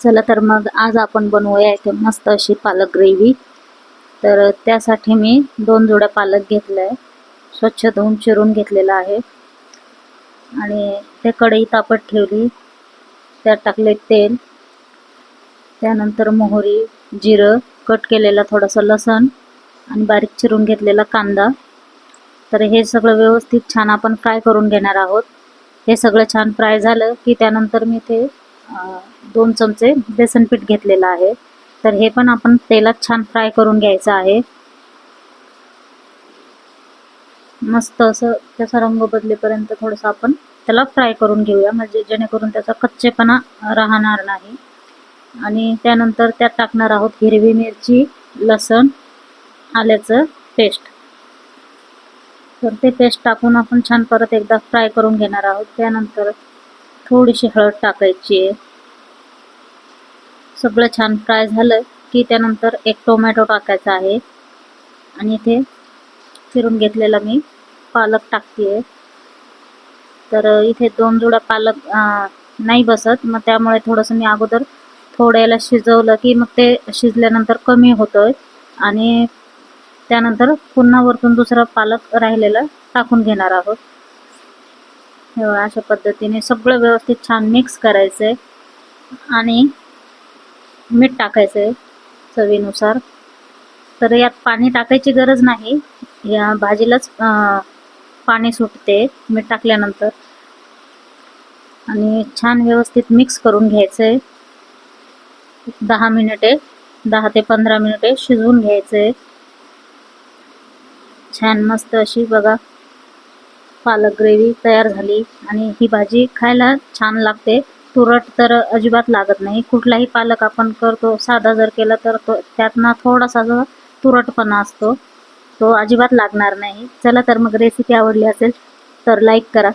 चला तर मग आज आपण बनवूया इथे मस्त अशी पालक ग्रेव्ही. तर त्यासाठी मी दोन जोड्या पालक घेतलं आहे स्वच्छ धुवून चिरून घेतलेलं आहे. आणि ते कढई तापत ठेवली. त्यात टाकले तेल. त्यानंतर मोहरी जिरं कट केलेला थोडासा लसण आणि बारीक चिरून घेतलेला कांदा. तर हे सगळं व्यवस्थित छान आपण फ्राय करून घेणार आहोत. हे सगळं छान फ्राय झालं की त्यानंतर मी ते दोन चमचे बेसन पीठ घेतलेलं आहे. तर हे पण आपण तेलात छान फ्राय करून घ्यायचं आहे. मस्त असं त्याचा रंग बदलेपर्यंत थोडंसं आपण त्याला फ्राय करून घेऊया. म्हणजे जेणेकरून त्याचा कच्चेपणा राहणार नाही. आणि त्यानंतर त्यात टाकणार आहोत हिरवी मिरची लसण आल्याचं पेस्ट. तर ते पेस्ट टाकून आपण छान परत एकदा फ्राय करून घेणार आहोत. त्यानंतर थोडीशी हळद टाकायची. आहे सगळं छान फ्राय झालं की त्यानंतर एक टोमॅटो टाकायचा आहे. आणि इथे फिरून घेतलेला मी पालक टाकते तर इथे दोन जुडा पालक नाही बसत. मग त्यामुळे थोडंसं मी अगोदर थोड्याला शिजवलं की मग ते शिजल्यानंतर कमी होतंय. आणि त्यानंतर पुन्हा वरतून दुसरा पालक राहिलेला टाकून घेणार आहोत. अशा पद्धतीने. सगळं व्यवस्थित छान मिक्स करायचंय. आणि मीठ टाकायचंय चवीनुसार. तर यात पाणी टाकायची गरज नाही. या भाजीलाच पाणी सुटते मीठ टाकल्यानंतर. आणि छान व्यवस्थित मिक्स करून घ्यायचंय. दहा मिनिटे दहा ते पंधरा मिनिटे शिजवून घ्यायचंय. छान मस्त अशी बघा. पालक ग्रेव्ही तयार झाली आणि ही भाजी खायला छान लागते. तुरट तर अजिबात लागत नाही. कुठलाही पालक आपण करतो साधा जर केला तर तो त्यातनं थोडासा जो तुरटपणा असतो तो अजिबात लागणार नाही. चला तर मग रेसिपी आवडली असेल तर लाईक करा.